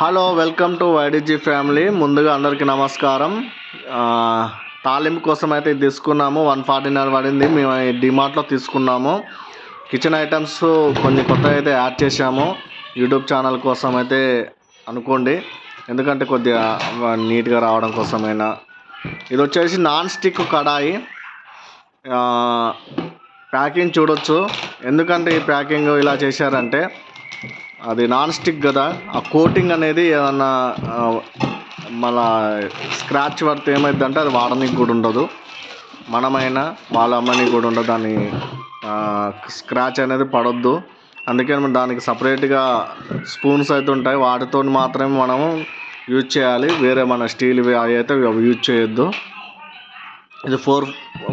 Hello welcome to వైడిజీ family. ముందుగా అందరికీ నమస్కారం. తాలింపు కోసం అయితే తీసుకున్నాము. వన్ ఫార్టీ నైన్ పడింది. మేము డిమార్ట్లో తీసుకున్నాము. కిచెన్ ఐటమ్స్ కొన్ని కొత్త అయితే యాడ్ చేసాము యూట్యూబ్ ఛానల్ కోసం అయితే అనుకోండి. ఎందుకంటే కొద్దిగా నీట్గా రావడం కోసమైనా. ఇది వచ్చేసి నాన్ స్టిక్ కడాయి ప్యాకింగ్ చూడొచ్చు. ఎందుకంటే ఈ ప్యాకింగ్ ఇలా చేశారంటే అది నాన్ స్టిక్ కదా. ఆ కోటింగ్ అనేది ఏదన్నా మన స్క్రాచ్ పడితే ఏమైందంటే అది వాడనికి కూడా ఉండదు. మనమైనా వాళ్ళ అమ్మని కూడా ఉండదు. దాని స్క్రాచ్ అనేది పడొద్దు. అందుకే మనం దానికి సపరేట్గా స్పూన్స్ అయితే ఉంటాయి. వాటితో మాత్రమే మనము యూజ్ చేయాలి. వేరే మన స్టీల్ అవి అయితే యూజ్ చేయొద్దు. ఇది ఫోర్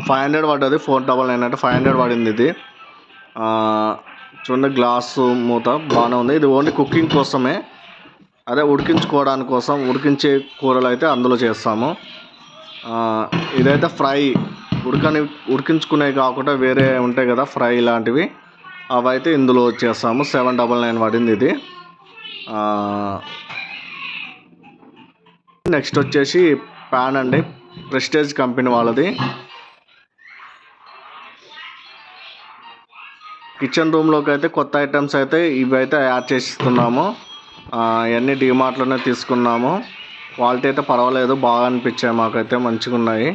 ఫైవ్ హండ్రెడ్ పడ్డది. ఫోర్ డబల్ నైన్ అంటే ఫైవ్ హండ్రెడ్ పడింది ఇది. చూడండి గ్లాసు మూత బాగానే ఉంది. ఇది ఓన్లీ కుకింగ్ కోసమే. అదే ఉడికించుకోవడానికి కోసం ఉడికించే కూరలు అయితే అందులో చేస్తాము. ఇదైతే ఫ్రై. ఉడకని ఉడికించుకునేవి కాకుండా వేరే ఉంటాయి కదా ఫ్రై లాంటివి. అవి అయితే ఇందులో చేస్తాము. సెవెన్ డబల్ నైన్ పడింది ఇది. నెక్స్ట్ వచ్చేసి ప్యాన్ అండి. ప్రెస్టేజ్ కంపెనీ వాళ్ళది. కిచెన్ రూమ్లోకి అయితే కొత్త ఐటమ్స్ అయితే ఇవి అయితే యాడ్ చేస్తున్నాము. ఆ, ఇవన్నీ డిమార్ట్లోనే తీసుకున్నాము. క్వాలిటీ అయితే పర్వాలేదు బాగా అనిపించాయి మాకైతే మంచిగా ఉన్నాయి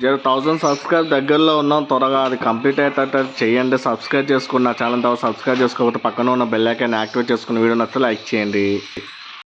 జర థౌజండ్ సబ్స్క్రైబ్ దగ్గరలో ఉన్నాం త్వరగా అది కంప్లీట్ అయ్యేటట్టు చేయండి. సబ్స్క్రైబ్ చేసుకున్న ఛానల్ తర్వాత సబ్స్క్రైబ్ చేసుకోకపోతే పక్కన ఉన్న బెల్ ఐకాన్ యాక్టివేట్ చేసుకుని వీడియో నచ్చితే లైక్ చేయండి.